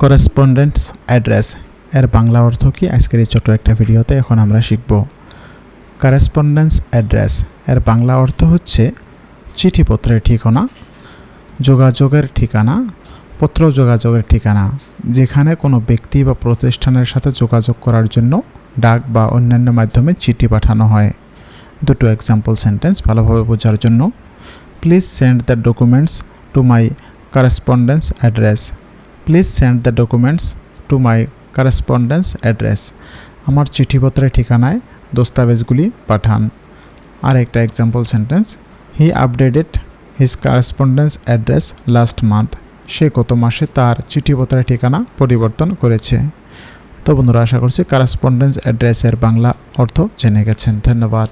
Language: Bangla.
করেসপন্ডেন্স অ্যাড্রেস এর বাংলা অর্থ কি? আজকের এই ছোট্ট একটা ভিডিওতে এখন আমরা শিখব। করেসপন্ডেন্স অ্যাড্রেস এর বাংলা অর্থ হচ্ছে চিঠিপত্রের ঠিকানা, যোগাযোগের ঠিকানা, পত্র যোগাযোগের ঠিকানা, যেখানে কোনো ব্যক্তি বা প্রতিষ্ঠানের সাথে যোগাযোগ করার জন্য ডাক বা অন্যান্য মাধ্যমে চিঠি পাঠানো হয়। দুটো এক্সাম্পল সেন্টেন্স ভালোভাবে বোঝার জন্য। Please send the documents to my correspondence address please send the documents to my correspondence address আমার চিঠিপত্রের ঠিকানায় দস্তাবেজগুলি পাঠান। আর একটা example sentence he updated his correspondence address last month সে গত মাসে তার চিঠিপত্রের ঠিকানা পরিবর্তন করেছে। তো বন্ধুরা, আশা করছি করেসপন্ডেন্স অ্যাড্রেসের বাংলা অর্থ জেনে গেছেন। ধন্যবাদ।